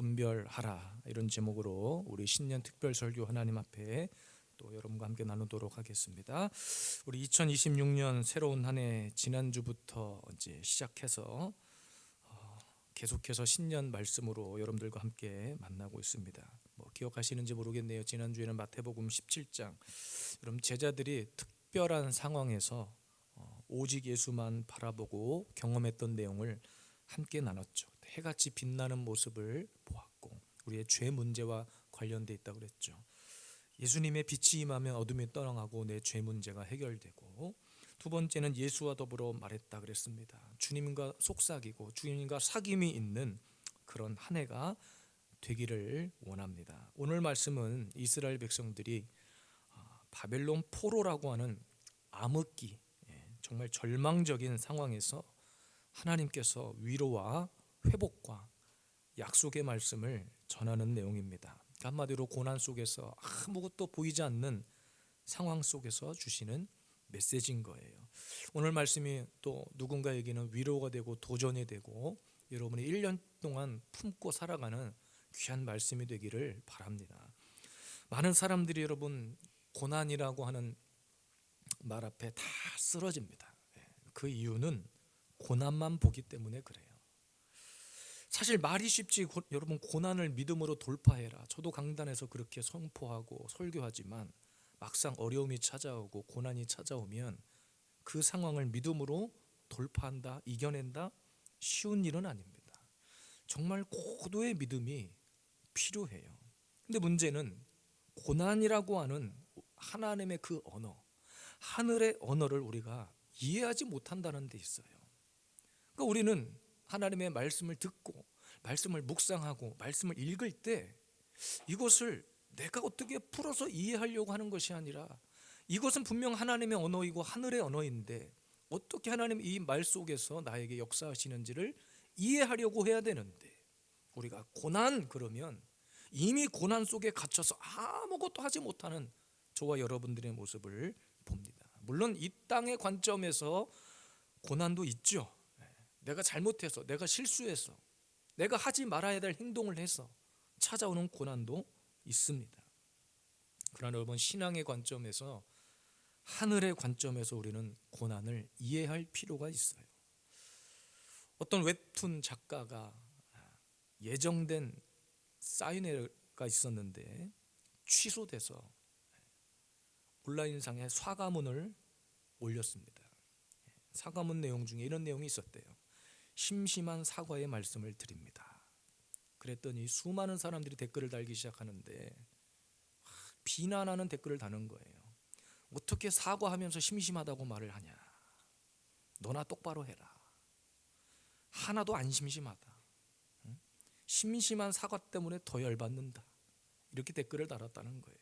분별하라 이런 제목으로 우리 신년 특별 설교 하나님 앞에 또 여러분과 함께 나누도록 하겠습니다. 우리 2026년 새로운 한 해 지난주부터 이제 시작해서 어, 계속해서 신년 말씀으로 여러분들과 함께 만나고 있습니다. 뭐 기억하시는지 모르겠네요. 지난주에는 마태복음 17장 여러분 제자들이 특별한 상황에서 어, 오직 예수만 바라보고 경험했던 내용을 함께 나눴죠. 해같이 빛나는 모습을 보았고 우리의 죄 문제와 관련돼 있다고 그랬죠. 예수님의 빛이 임하면 어둠이 떠나가고 내 죄 문제가 해결되고 두 번째는 예수와 더불어 말했다 그랬습니다. 주님과 속삭이고 주님과 사귐이 있는 그런 한 해가 되기를 원합니다. 오늘 말씀은 이스라엘 백성들이 아, 바벨론 포로라고 하는 암흑기 예, 정말 절망적인 상황에서 하나님께서 위로와 회복과 약속의 말씀을 전하는 내용입니다. 한마디로 고난 속에서 아무것도 보이지 않는 상황 속에서 주시는 메시지인 거예요. 오늘 말씀이 또 누군가에게는 위로가 되고 도전이 되고 여러분이 1년 동안 품고 살아가는 귀한 말씀이 되기를 바랍니다. 많은 사람들이 여러분 고난이라고 하는 말 앞에 다 쓰러집니다. 예, 그 이유는 고난만 보기 때문에 그래요. 사실 말이 쉽지 고, 여러분 고난을 믿음으로 돌파해라. 저도 강단에서 그렇게 선포하고 설교하지만 막상 어려움이 찾아오고 고난이 찾아오면 그 상황을 믿음으로 돌파한다, 이겨낸다 쉬운 일은 아닙니다. 정말 고도의 믿음이 필요해요. 근데 문제는 고난이라고 하는 하나님의 그 언어, 하늘의 언어를 우리가 이해하지 못한다는 데 있어요. 그러니까 우리는 하나님의 말씀을 듣고 말씀을 묵상하고 말씀을 읽을 때 이것을 내가 어떻게 풀어서 이해하려고 하는 것이 아니라 이것은 분명 하나님의 언어이고 하늘의 언어인데 어떻게 하나님 이 말 속에서 나에게 역사하시는지를 이해하려고 해야 되는데 우리가 고난 그러면 이미 고난 속에 갇혀서 아무것도 하지 못하는 저와 여러분들의 모습을 봅니다. 물론 이 땅의 관점에서 고난도 있죠. 내가 잘못해서 내가 실수해서 내가 하지 말아야 될 행동을 해서 찾아오는 고난도 있습니다. 그러나 여러분 신앙의 관점에서 하늘의 관점에서 우리는 고난을 이해할 필요가 있어요. 어떤 웹툰 작가가 예정된 사인회가 있었는데 취소돼서 온라인상에 사과문을 올렸습니다. 사과문 내용 중에 이런 내용이 있었대요. 심심한 사과의 말씀을 드립니다. 그랬더니 수많은 사람들이 댓글을 달기 시작하는데 비난하는 댓글을 다는 거예요. 어떻게 사과하면서 심심하다고 말을 하냐? 너나 똑바로 해라. 하나도 안 심심하다. 심심한 사과 때문에 더 열받는다. 이렇게 댓글을 달았다는 거예요.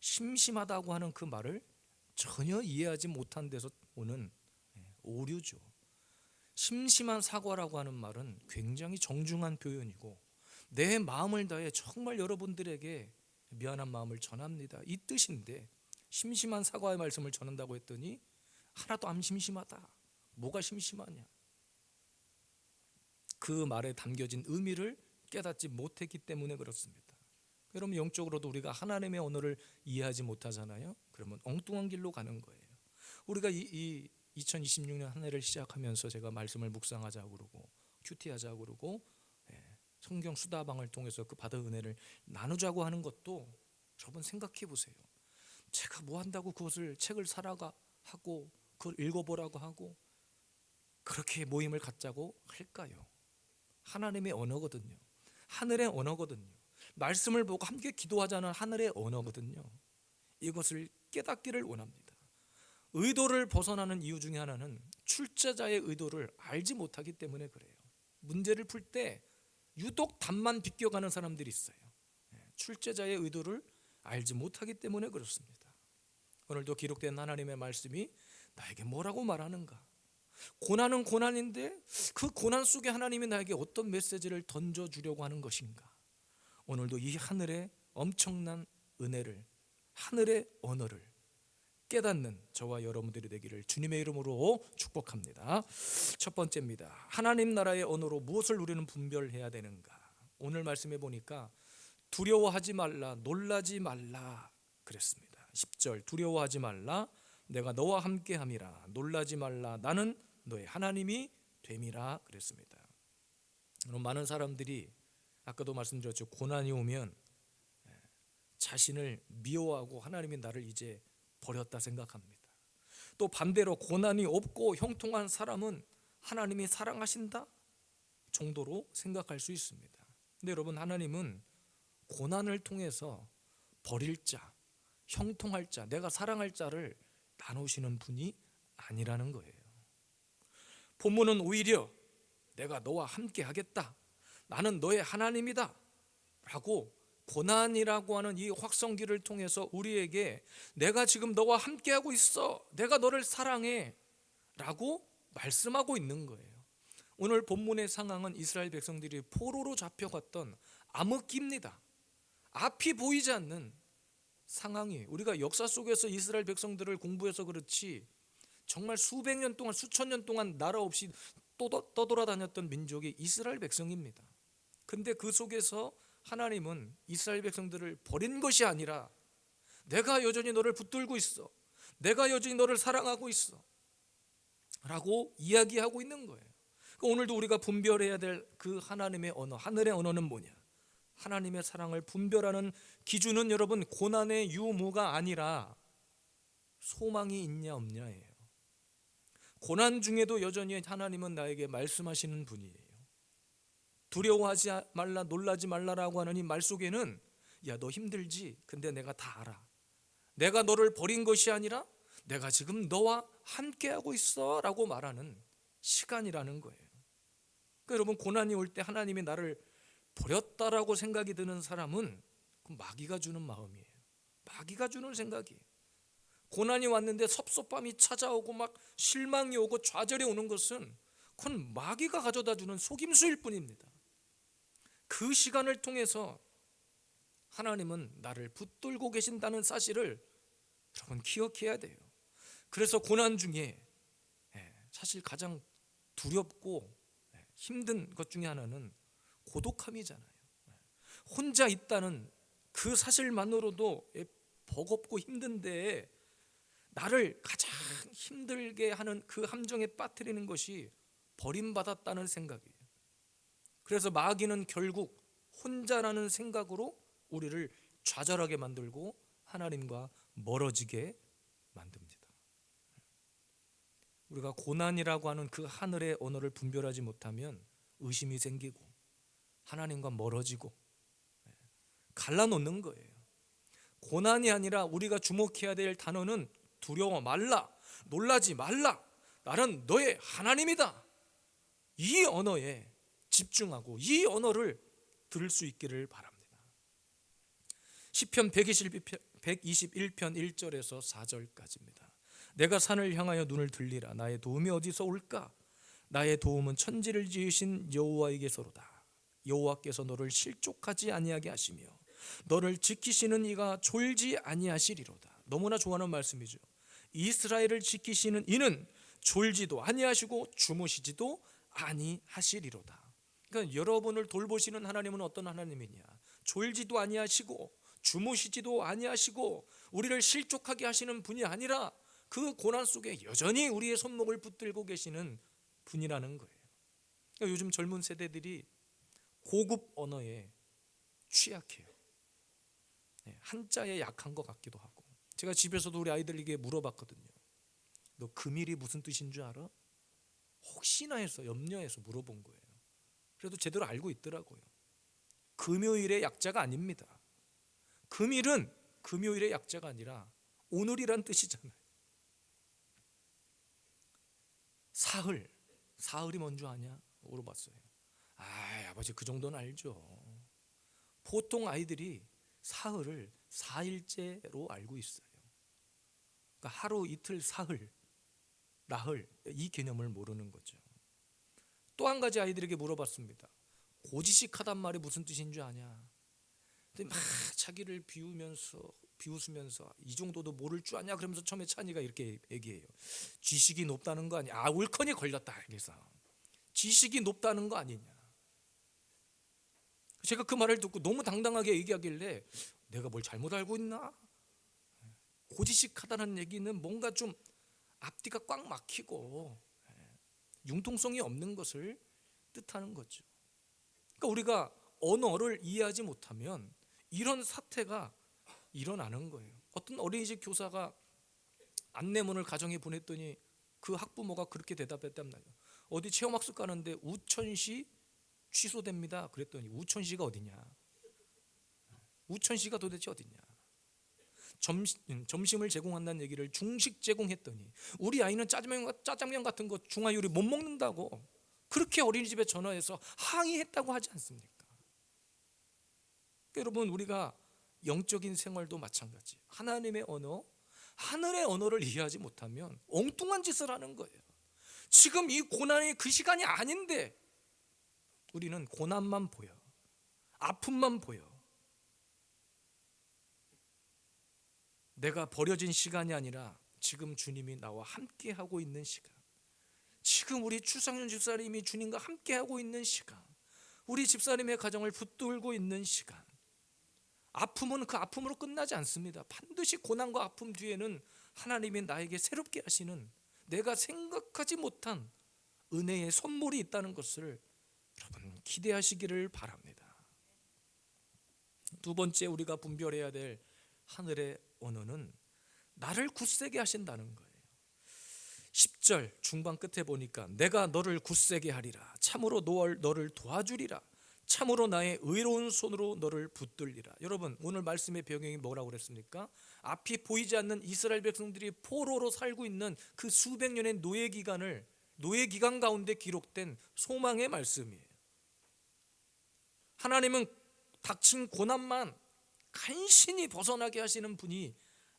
심심하다고 하는 그 말을 전혀 이해하지 못한 데서 오는 오류죠. 심심한 사과라고 하는 말은 굉장히 정중한 표현이고 내 마음을 다해 정말 여러분들에게 미안한 마음을 전합니다. 이 뜻인데 심심한 사과의 말씀을 전한다고 했더니 하나도 안 심심하다. 뭐가 심심하냐? 그 말에 담겨진 의미를 깨닫지 못했기 때문에 그렇습니다. 여러분 영적으로도 우리가 하나님의 언어를 이해하지 못하잖아요. 그러면 엉뚱한 길로 가는 거예요. 우리가 이, 이 2026년 한 해를 시작하면서 제가 말씀을 묵상하자 그러고 큐티하자 그러고 예, 성경 수다방을 통해서 그 받은 은혜를 나누자고 하는 것도 여러분 생각해 보세요. 제가 뭐 한다고 그것을 책을 사라가 하고 그걸 읽어보라고 하고 그렇게 모임을 갖자고 할까요? 하나님의 언어거든요. 하늘의 언어거든요. 말씀을 보고 함께 기도하자는 하늘의 언어거든요. 이것을 깨닫기를 원합니다. 의도를 벗어나는 이유 중에 하나는 출제자의 의도를 알지 못하기 때문에 그래요. 문제를 풀 때 유독 답만 비껴가는 사람들이 있어요. 예, 출제자의 의도를 알지 못하기 때문에 그렇습니다. 오늘도 기록된 하나님의 말씀이 나에게 뭐라고 말하는가? 고난은 고난인데 그 고난 속에 하나님이 나에게 어떤 메시지를 던져 주려고 하는 것인가? 오늘도 이 하늘의 엄청난 은혜를 하늘의 언어를 깨닫는 저와 여러분들이 되기를 주님의 이름으로 축복합니다. 첫 번째입니다. 하나님 나라의 언어로 무엇을 우리는 분별해야 되는가? 오늘 말씀해 보니까 두려워하지 말라 놀라지 말라 그랬습니다. 10절 두려워하지 말라 내가 너와 함께 함이라 놀라지 말라 나는 너의 하나님이 됨이라 그랬습니다. 많은 사람들이 아까도 말씀드렸죠 고난이 오면 예, 자신을 미워하고 하나님이 나를 이제 버렸다 생각합니다. 또 반대로 고난이 없고 형통한 사람은 하나님이 사랑하신다 정도로 생각할 수 있습니다. 근데 여러분 하나님은 고난을 통해서 버릴 자, 형통할 자, 내가 사랑할 자를 나누시는 분이 아니라는 거예요. 본문은 오히려 내가 너와 함께 하겠다. 나는 너의 하나님이다. 라고 고난이라고 하는 이 확성기를 통해서 우리에게 내가 지금 너와 함께하고 있어. 내가 너를 사랑해. 라고 말씀하고 있는 거예요. 오늘 본문의 상황은 이스라엘 백성들이 포로로 잡혀갔던 암흑기입니다. 앞이 보이지 않는 상황이 우리가 역사 속에서 이스라엘 백성들을 공부해서 그렇지 정말 수백 년 동안 수천 년 동안 나라 없이 떠돌아다녔던 민족이 이스라엘 백성입니다. 근데 그 속에서 하나님은 이스라엘 백성들을 버린 것이 아니라 내가 여전히 너를 붙들고 있어. 내가 여전히 너를 사랑하고 있어. 라고 이야기하고 있는 거예요. 오늘도 우리가 분별해야 될 그 하나님의 언어, 하늘의 언어는 뭐냐? 하나님의 사랑을 분별하는 기준은 여러분 고난의 유무가 아니라 소망이 있냐 없냐예요. 고난 중에도 여전히 하나님은 나에게 말씀하시는 분이에요. 두려워하지 말라 놀라지 말라라고 하는 이 말 속에는 야 너 힘들지? 근데 내가 다 알아. 내가 너를 버린 것이 아니라 내가 지금 너와 함께하고 있어라고 말하는 시간이라는 거예요. 그러니까 여러분 고난이 올 때 하나님이 나를 버렸다라고 생각이 드는 사람은 그 마귀가 주는 마음이에요. 마귀가 주는 생각이에요. 고난이 왔는데 섭섭함이 찾아오고 막 실망이 오고 좌절이 오는 것은 그건 마귀가 가져다 주는 속임수일 뿐입니다 그 시간을 통해서 하나님은 나를 붙들고 계신다는 사실을 여러분 기억해야 돼요. 그래서 고난 중에 예, 사실 가장 두렵고 예, 힘든 것 중에 하나는 고독함이잖아요. 예, 혼자 있다는 그 사실만으로도 버겁고 힘든데 나를 가장 힘들게 하는 그 함정에 빠뜨리는 것이 버림받았다는 생각이에요. 그래서 마귀는 결국 혼자라는 생각으로 우리를 좌절하게 만들고 하나님과 멀어지게 만듭니다. 우리가 고난이라고 하는 그 하늘의 언어를 분별하지 못하면 의심이 생기고 하나님과 멀어지고 갈라놓는 거예요. 고난이 아니라 우리가 주목해야 될 단어는 두려워 말라, 놀라지 말라. 나는 너의 하나님이다. 이 언어에 집중하고 이 언어를 들을 수 있기를 바랍니다. 시편 121편 1절에서 4절까지입니다. 내가 산을 향하여 눈을 들리라 나의 도움이 어디서 올까? 나의 도움은 천지를 지으신 여호와에게서로다. 여호와께서 너를 실족하지 아니하게 하시며 너를 지키시는 이가 졸지 아니하시리로다. 너무나 좋아하는 말씀이죠. 이스라엘을 지키시는 이는 졸지도 아니하시고 주무시지도 아니하시리로다. 그러니까 여러분을 돌보시는 하나님은 어떤 하나님이냐? 졸지도 아니하시고 주무시지도 아니하시고 우리를 실족하게 하시는 분이 아니라 그 고난 속에 여전히 우리의 손목을 붙들고 계시는 분이라는 거예요. 그러니까 요즘 젊은 세대들이 고급 언어에 취약해요. 네, 한자에 약한 것 같기도 하고. 제가 집에서도 우리 아이들에게 물어봤거든요. 너 금일이 무슨 뜻인 줄 알아? 혹시나 해서 염려해서 물어본 거예요. 그래도 제대로 알고 있더라고요. 금요일의 약자가 아닙니다. 금일은 금요일의 약자가 아니라 오늘이란 뜻이잖아요. 사흘, 사흘이 뭔지 아냐? 물어봤어요. 아, 아버지 그 정도는 알죠. 보통 아이들이 사흘을 사일째로 알고 있어요. 그러니까 하루 이틀 사흘, 나흘 이 개념을 모르는 거죠. 또 한 가지 아이들에게 물어봤습니다. 고지식하단 말이 무슨 뜻인 줄 아냐? 근데 막 자기를 비우면서 비웃으면서 이 정도도 모를 줄 아냐 그러면서 처음에 찬이가 이렇게 얘기해요. 지식이 높다는 거 아니야? 아 울커니 걸렸다. 그래서 지식이 높다는 거 아니냐? 제가 그 말을 듣고 너무 당당하게 얘기하길래 내가 뭘 잘못 알고 있나? 고지식하다는 얘기는 뭔가 좀 앞뒤가 꽉 막히고 예, 융통성이 없는 것을 뜻하는 거죠. 그러니까 우리가 언어를 이해하지 못하면 이런 사태가 일어나는 거예요. 어떤 어린이집 교사가 안내문을 가정에 보냈더니 그 학부모가 그렇게 대답했단 말이에요. 어디 체험학습 가는데 우천시 취소됩니다. 그랬더니 우천시가 어디냐? 우천시가 도대체 어디냐? 점심, 점심 을 제공한다는 얘기를 중식 제공했더니 우리 아이는 짜장면, 짜장면 같은 거 중화 요리 못 먹는다고 그렇게 어린이집에 전화해서 항의했다고 하지 않습니까? 여러분 우리가 영적인 생활도 마찬가지. 하나님의 언어, 하늘의 언어를 이해하지 못하면 엉뚱한 짓을 하는 거예요. 지금 이 고난이 그 시간이 아닌데 우리는 고난만 보여. 아픔만 보여. 내가 버려진 시간이 아니라 지금 주님이 나와 함께 하고 있는 시간. 지금 우리 추상현 집사님이 주님과 함께 하고 있는 시간. 우리 집사님의 가정을 붙들고 있는 시간. 아픔은 그 아픔으로 끝나지 않습니다. 반드시 고난과 아픔 뒤에는 하나님이 나에게 새롭게 하시는 내가 생각하지 못한 은혜의 선물이 있다는 것을 여러분 기대하시기를 바랍니다. 두 번째 우리가 분별해야 될 하늘의 언어는 나를 굳세게 하신다는 거예요. 10절 중반 끝에 보니까 내가 너를 굳세게 하리라 참으로 너를, 도와주리라 참으로 나의 의로운 손으로 너를 붙들리라. 여러분 오늘 말씀의 배경이 뭐라고 그랬습니까? 앞이 보이지 않는 이스라엘 백성들이 포로로 살고 있는 그 수백 년의 노예 기간을 노예 기간 가운데 기록된 소망의 말씀이에요. 하나님은 닥친 고난만 간신히 벗어나게 하시는 분이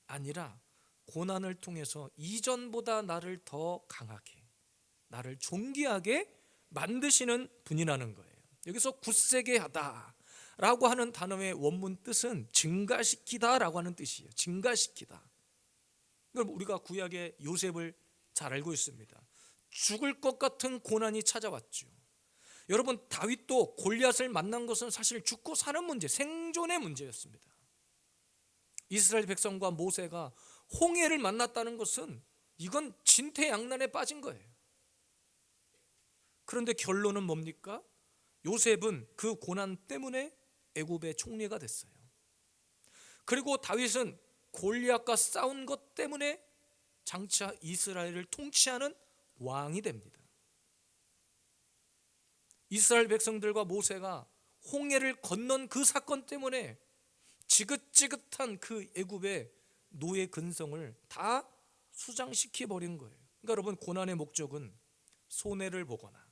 아니라 고난을 통해서 이전보다 나를 더 강하게 나를 존귀하게 만드시는 분이라는 거예요. 여기서 굳세게 하다라고 하는 단어의 원문 뜻은 증가시키다라고 하는 뜻이에요. 증가시키다. 그럼 우리가 구약의 요셉을 잘 알고 있습니다. 죽을 것 같은 고난이 찾아왔죠. 여러분 다윗도 골리앗을 만난 것은 사실 죽고 사는 문제, 생존의 문제였습니다. 이스라엘 백성과 모세가 홍해를 만났다는 것은 이건 진퇴양난에 빠진 거예요. 그런데 결론은 뭡니까? 요셉은 그 고난 때문에 애굽의 총리가 됐어요. 그리고 다윗은 골리앗과 싸운 것 때문에 장차 이스라엘을 통치하는 왕이 됩니다. 이스라엘 백성들과 모세가 홍해를 건넌 그 사건 때문에 지긋지긋한 그 애굽의 노예 근성을 다 수장시켜 버린 거예요. 그러니까 여러분 고난의 목적은 손해를 보거나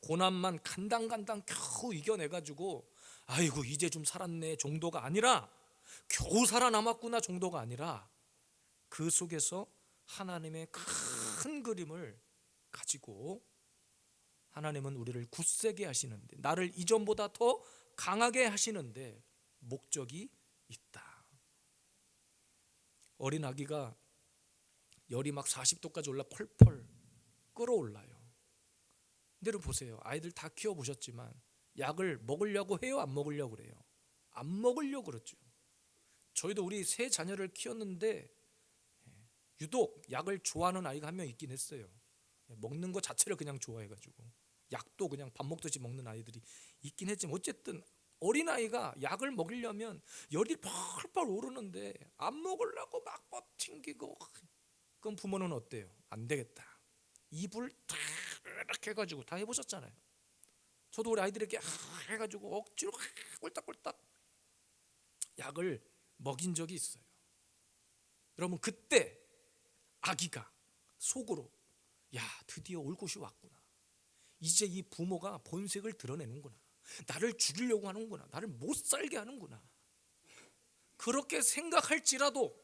고난만 간당간당 겨우 이겨내 가지고 아이고 이제 좀 살았네 정도가 아니라 겨우 살아남았구나 정도가 아니라 그 속에서 하나님의 큰 그림을 가지고 하나님은 우리를 굳세게 하시는데 나를 이전보다 더 강하게 하시는데 목적이 있다. 어린 아기가 열이 막 40도까지 올라 펄펄 끓어올라요. 근데 보세요. 아이들 다 키워 보셨지만 약을 먹으려고 해요, 안 먹으려고 그래요. 안 먹으려고 그렇죠. 저희도 우리 세 자녀를 키웠는데 예, 유독 약을 좋아하는 아이가 한 명 있긴 했어요. 예, 먹는 거 자체를 그냥 좋아해가지고 약도 그냥 밥 먹듯이 먹는 아이들이 있긴 했지만 어쨌든 어린 아이가 약을 먹이려면 열이 펄펄 오르는데 안 먹으려고 막 버팅기고 그럼 부모는 어때요? 안 되겠다. 입을 탁 해가지고 다 해보셨잖아요. 저도 우리 아이들에게 해가지고 억지로 꼴딱꼴딱 약을 먹인 적이 있어요. 여러분 그때 아기가 속으로 야 드디어 올 곳이 왔구나. 이제 이 부모가 본색을 드러내는구나. 나를 죽이려고 하는구나. 나를 못 살게 하는구나. 그렇게 생각할지라도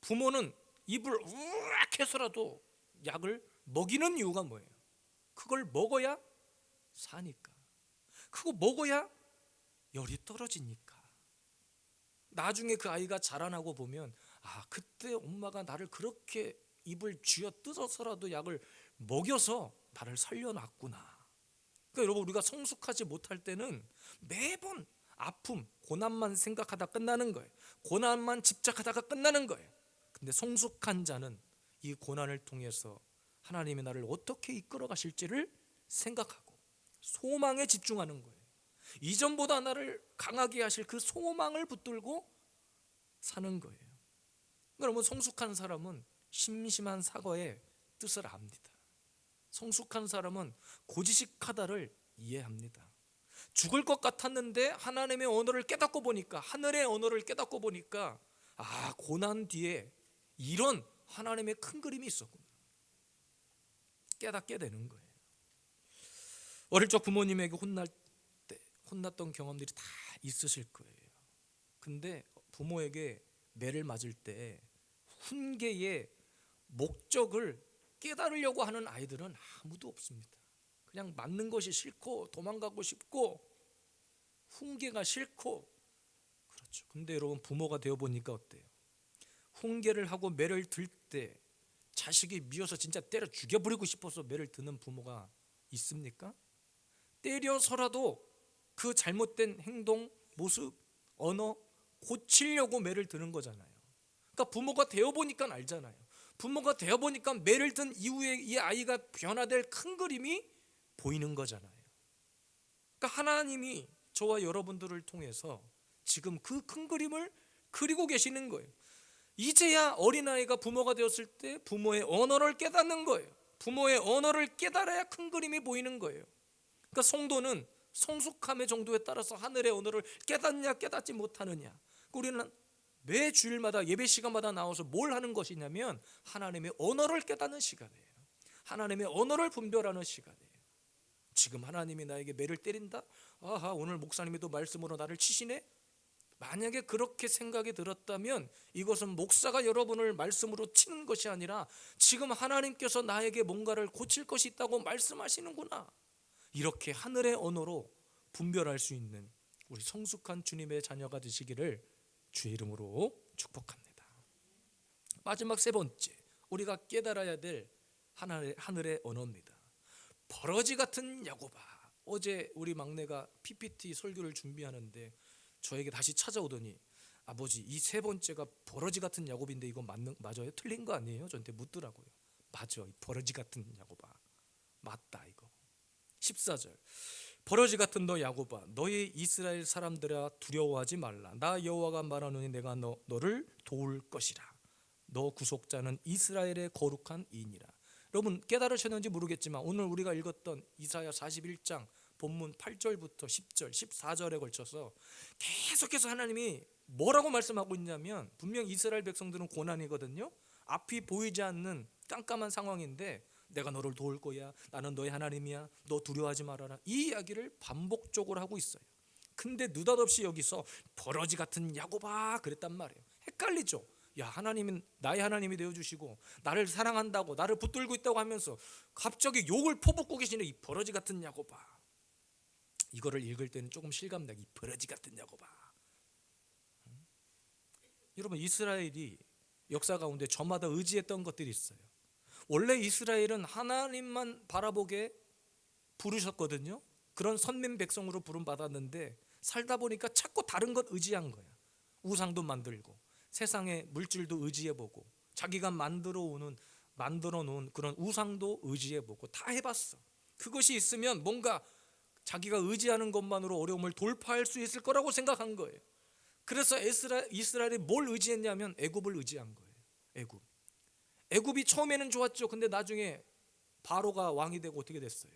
부모는 입을 우악 해서라도 약을 먹이는 이유가 뭐예요? 그걸 먹어야 사니까. 그거 먹어야 열이 떨어지니까. 나중에 그 아이가 자라나고 보면 아 그때 엄마가 나를 그렇게 입을 쥐어 뜯어서라도 약을 먹여서 나를 살려놨구나. 그러니까 여러분 우리가 성숙하지 못할 때는 매번 아픔, 고난만 생각하다 끝나는 거예요. 고난만 집착하다가 끝나는 거예요. 근데 성숙한 자는 이 고난을 통해서 하나님이 나를 어떻게 이끌어 가실지를 생각하고 소망에 집중하는 거예요. 이전보다 나를 강하게 하실 그 소망을 붙들고 사는 거예요. 그러면 성숙한 사람은 심심한 사과의 뜻을 압니다. 성숙한 사람은 고지식하다를 이해합니다. 죽을 것 같았는데 하나님의 언어를 깨닫고 보니까 하늘의 언어를 깨닫고 보니까 아 고난 뒤에 이런 하나님의 큰 그림이 있었구나 깨닫게 되는 거예요. 어릴 적 부모님에게 혼날 때 혼났던 경험들이 다 있으실 거예요. 근데 부모에게 매를 맞을 때 훈계의 목적을 깨달으려고 하는 아이들은 아무도 없습니다. 그냥 맞는 것이 싫고 도망가고 싶고 훈계가 싫고 그렇죠. 근데 여러분 부모가 되어 보니까 어때요? 훈계를 하고 매를 들 때 자식이 미워서 진짜 때려 죽여버리고 싶어서 매를 드는 부모가 있습니까? 때려서라도 그 잘못된 행동, 모습, 언어 고치려고 매를 드는 거잖아요. 그러니까 부모가 되어 보니까 알잖아요. 부모가 되어 보니까 매를 든 이후에 이 아이가 변화될 큰 그림이 보이는 거잖아요. 그러니까 하나님이 저와 여러분들을 통해서 지금 그 큰 그림을 그리고 계시는 거예요. 이제야 어린아이가 부모가 되었을 때 부모의 언어를 깨닫는 거예요. 부모의 언어를 깨달아야 큰 그림이 보이는 거예요. 그러니까 성도는 성숙함의 정도에 따라서 하늘의 언어를 깨닫냐 깨닫지 못하느냐. 우리는 매 주일마다 예배 시간마다 나와서 뭘 하는 것이냐면 하나님의 언어를 깨닫는 시간이에요. 하나님의 언어를 분별하는 시간이에요. 지금 하나님이 나에게 매를 때린다? 아하 오늘 목사님이 또 말씀으로 나를 치시네? 만약에 그렇게 생각이 들었다면 이것은 목사가 여러분을 말씀으로 치는 것이 아니라 지금 하나님께서 나에게 뭔가를 고칠 것이 있다고 말씀하시는구나. 이렇게 하늘의 언어로 분별할 수 있는 우리 성숙한 주님의 자녀가 되시기를 주의 이름으로 축복합니다. 마지막 세 번째 우리가 깨달아야 될 하늘의, 하늘의 언어입니다. 버러지 같은 야고바. 어제 우리 막내가 PPT 설교를 준비하는데 저에게 다시 찾아오더니 아버지 이 세 번째가 버러지 같은 야곱인데 이거 맞는 맞아요? 틀린 거 아니에요? 저한테 묻더라고요. 맞아. 이 버러지 같은 야곱아. 맞다 이거. 14절. 버러지 같은 너 야곱아 너희 이스라엘 사람들아 두려워하지 말라. 나 여호와가 말하노니 내가 너 너를 도울 것이라. 너 구속자는 이스라엘의 거룩한 이인이라. 여러분 깨달으셨는지 모르겠지만 오늘 우리가 읽었던 이사야 41장 본문 8절부터 10절 14절에 걸쳐서 계속해서 하나님이 뭐라고 말씀하고 있냐면 분명 이스라엘 백성들은 고난이거든요. 앞이 보이지 않는 깜깜한 상황인데 내가 너를 도울 거야. 나는 너의 하나님이야. 너 두려워하지 말아라. 이 이야기를 반복적으로 하고 있어요. 근데 느닷없이 여기서 버러지 같은 야고바 그랬단 말이에요. 헷갈리죠. 야 하나님은 나의 하나님이 되어 주시고 나를 사랑한다고 나를 붙들고 있다고 하면서 갑자기 욕을 퍼붓고 계시는 이 버러지 같은 야고바. 이거를 읽을 때는 조금 실감나게 이 버러지 같은 야고바. 음? 여러분 이스라엘이 역사 가운데 저마다 의지했던 것들이 있어요. 원래 이스라엘은 하나님만 바라보게 부르셨거든요. 그런 선민 백성으로 부름 받았는데 살다 보니까 자꾸 다른 것 의지한 거야. 우상도 만들고 세상의 물질도 의지해 보고 자기가 만들어 오는 만들어 놓은 그런 우상도 의지해 보고 다 해봤어. 그것이 있으면 뭔가 자기가 의지하는 것만으로 어려움을 돌파할 수 있을 거라고 생각한 거예요. 그래서 이스라엘이 뭘 의지했냐면 애굽을 의지한 거예요. 애굽. 애굽이 처음에는 좋았죠. 근데 나중에 바로가 왕이 되고 어떻게 됐어요?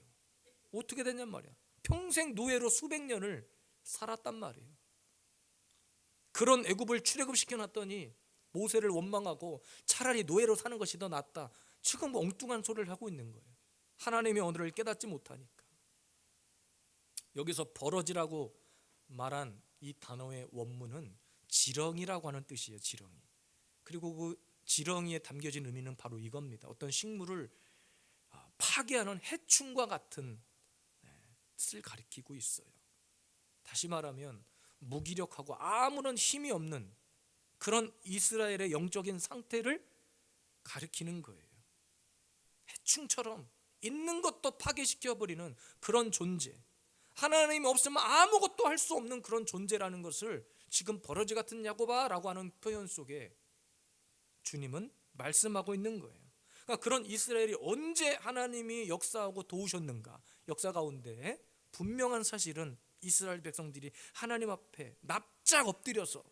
어떻게 됐냔 말이야. 평생 노예로 수백 년을 살았단 말이에요. 그런 애굽을 출애굽 시켜놨더니 모세를 원망하고 차라리 노예로 사는 것이 더 낫다. 지금 엉뚱한 소리를 하고 있는 거예요. 하나님의 언어를 깨닫지 못하니까. 여기서 버러지라고 말한 이 단어의 원문은 지렁이라고 하는 뜻이에요. 지렁이. 그리고 그 지렁이에 담겨진 의미는 바로 이겁니다. 어떤 식물을 아, 파괴하는 해충과 같은 네, 뜻을 가리키고 있어요. 다시 말하면 무기력하고 아무런 힘이 없는 그런 이스라엘의 영적인 상태를 가리키는 거예요. 해충처럼 있는 것도 파괴시켜 버리는 그런 존재. 하나님이 없으면 아무것도 할 수 없는 그런 존재라는 것을 지금 버러지 같은 야고바라고 하는 표현 속에 주님은 말씀하고 있는 거예요. 그러니까 그런 이스라엘이 언제 하나님이 역사하고 도우셨는가? 역사 가운데 분명한 사실은 이스라엘 백성들이 하나님 앞에 납작 엎드려서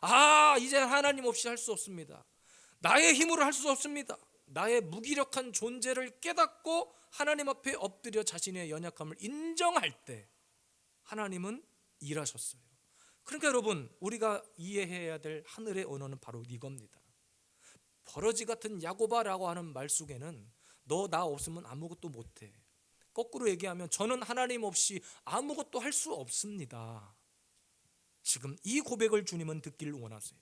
아 이제 하나님 없이 할 수 없습니다. 나의 힘으로 할 수 없습니다. 나의 무기력한 존재를 깨닫고 하나님 앞에 엎드려 자신의 연약함을 인정할 때 하나님은 일하셨어요. 그러니까 여러분 우리가 이해해야 될 하늘의 언어는 바로 이겁니다. 버러지 같은 야고바라고 하는 말 속에는 너 나 없으면 아무것도 못해. 거꾸로 얘기하면 저는 하나님 없이 아무것도 할 수 없습니다. 지금 이 고백을 주님은 듣기를 원하세요.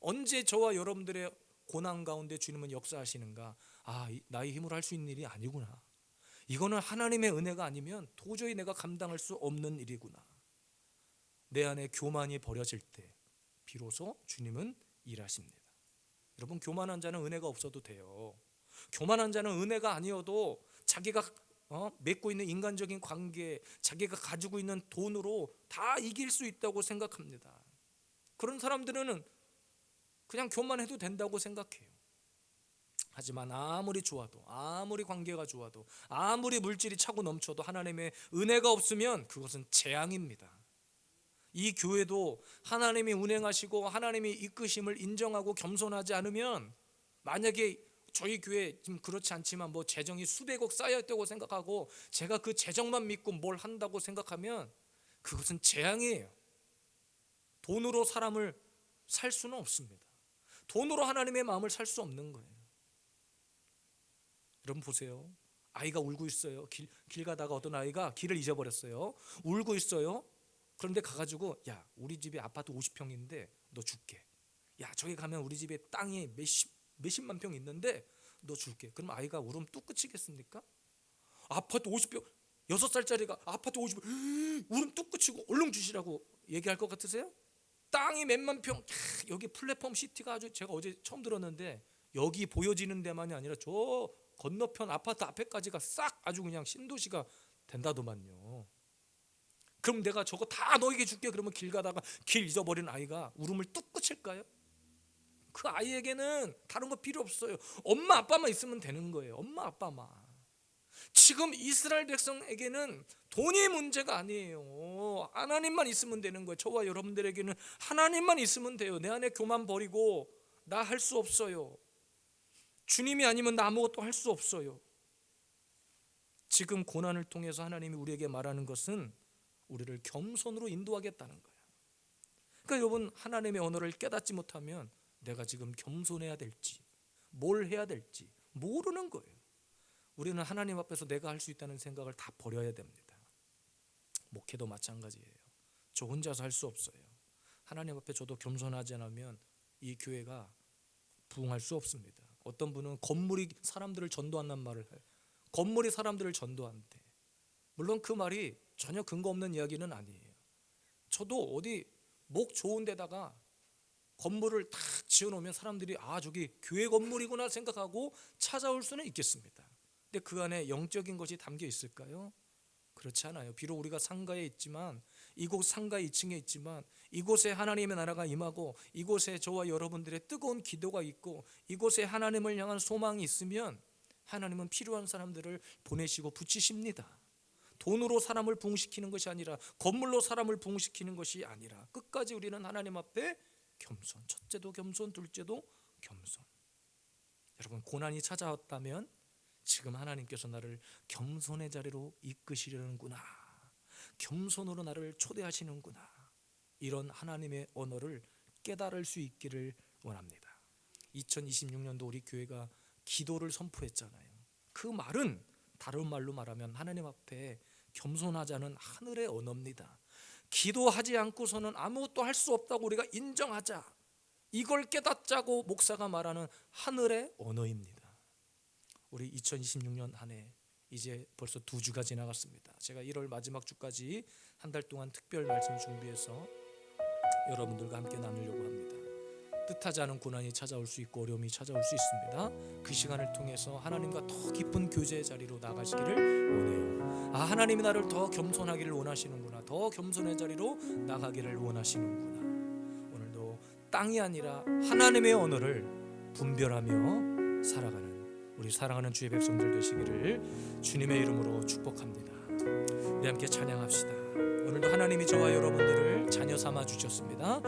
언제 저와 여러분들의 고난 가운데 주님은 역사하시는가? 아, 이- 나의 힘으로 할 수 있는 일이 아니구나. 이거는 하나님의 은혜가 아니면 도저히 내가 감당할 수 없는 일이구나. 내 안에 교만이 버려질 때 비로소 주님은 일하십니다. 여러분 교만한 자는 은혜가 없어도 돼요. 교만한 자는 은혜가 아니어도 자기가 어, 맺고 있는 인간적인 관계, 자기가 가지고 있는 돈으로 다 이길 수 있다고 생각합니다. 그런 사람들은 그냥 교만해도 된다고 생각해요. 하지만 아무리 좋아도 아무리 관계가 좋아도 아무리 물질이 차고 넘쳐도 하나님의 은혜가 없으면 그것은 재앙입니다. 이 교회도 하나님이 운행하시고 하나님이 이끄심을 인정하고 겸손하지 않으면 만약에 저희 교회 지금 그렇지 않지만 뭐 재정이 수백억 쌓여 있다고 생각하고 제가 그 재정만 믿고 뭘 한다고 생각하면 그것은 재앙이에요. 돈으로 사람을 살 수는 없습니다. 돈으로 하나님의 마음을 살 수 없는 거예요. 여러분 보세요. 아이가 울고 있어요. 길, 길 가다가 어떤 아이가 길을 잊어버렸어요. 울고 있어요. 그런데 가가지고 야 우리 집에 아파트 50평인데 너 줄게. 야 저기 가면 우리 집에 땅이 몇십 몇십만 평 있는데 너 줄게. 그럼 아이가 울음 뚝 그치겠습니까? 아파트 50평 여섯 살짜리가 아파트 50평 울음 뚝 그치고 얼른 주시라고 얘기할 것 같으세요? 땅이 몇만 평 캬, 여기 플랫폼 시티가 아주 제가 어제 처음 들었는데 여기 보여지는 데만이 아니라 저 건너편 아파트 앞에까지가 싹 아주 그냥 신도시가 된다더만요. 그럼 내가 저거 다 너에게 줄게 그러면 길 가다가 길 잊어버린 아이가 울음을 뚝 그칠까요? 그 아이에게는 다른 거 필요 없어요. 엄마 아빠만 있으면 되는 거예요. 엄마 아빠만. 지금 이스라엘 백성에게는 돈이 문제가 아니에요. 하나님만 있으면 되는 거예요. 저와 여러분들에게는 하나님만 있으면 돼요. 내 안에 교만 버리고 나 할 수 없어요. 주님이 아니면 나 아무것도 할 수 없어요. 지금 고난을 통해서 하나님이 우리에게 말하는 것은 우리를 겸손으로 인도하겠다는 거예요. 그러니까 여러분 하나님의 언어를 깨닫지 못하면 내가 지금 겸손해야 될지 뭘 해야 될지 모르는 거예요. 우리는 하나님 앞에서 내가 할 수 있다는 생각을 다 버려야 됩니다. 목회도 마찬가지예요. 저 혼자서 할 수 없어요. 하나님 앞에 저도 겸손하지 않으면 이 교회가 부흥할 수 없습니다. 어떤 분은 건물이 사람들을 전도한다는 말을 해요. 건물이 사람들을 전도한대. 물론 그 말이 전혀 근거 없는 이야기는 아니에요. 저도 어디 목 좋은 데다가 건물을 탁 지어놓으면 사람들이 아 저기 교회 건물이구나 생각하고 찾아올 수는 있겠습니다. 근데 그 안에 영적인 것이 담겨 있을까요? 그렇지 않아요. 비록 우리가 상가에 있지만 이곳 상가 2층에 있지만 이곳에 하나님의 나라가 임하고 이곳에 저와 여러분들의 뜨거운 기도가 있고 이곳에 하나님을 향한 소망이 있으면 하나님은 필요한 사람들을 보내시고 붙이십니다. 돈으로 사람을 부흥시키는 것이 아니라 건물로 사람을 부흥시키는 것이 아니라 끝까지 우리는 하나님 앞에 겸손. 첫째도 겸손, 둘째도 겸손. 여러분 고난이 찾아왔다면 지금 하나님께서 나를 겸손의 자리로 이끄시려는구나. 겸손으로 나를 초대하시는구나. 이런 하나님의 언어를 깨달을 수 있기를 원합니다. 2026년도 우리 교회가 기도를 선포했잖아요. 그 말은 다른 말로 말하면 하나님 앞에 겸손하자는 하늘의 언어입니다. 기도하지 않고서는 아무것도 할 수 없다고 우리가 인정하자. 이걸 깨닫자고 목사가 말하는 하늘의 언어입니다. 우리 2026년 한 해 이제 벌써 두 주가 지나갔습니다. 제가 1월 마지막 주까지 한 달 동안 특별 말씀 준비해서 여러분들과 함께 나누려고 합니다. 뜻하지 않은 고난이 찾아올 수 있고 어려움이 찾아올 수 있습니다. 그 시간을 통해서 하나님과 더 깊은 교제의 자리로 나가시기를 원해요. 아 하나님이 나를 더 겸손하기를 원하시는구나. 더 겸손의 자리로 나가기를 원하시는구나. 오늘도 땅이 아니라 하나님의 언어를 분별하며 살아가는 우리 사랑하는 주의 백성들 되시기를 주님의 이름으로 축복합니다. 우리 함께 찬양합시다. 오늘도 하나님이 저와 여러분들을 자녀 삼아 주셨습니다.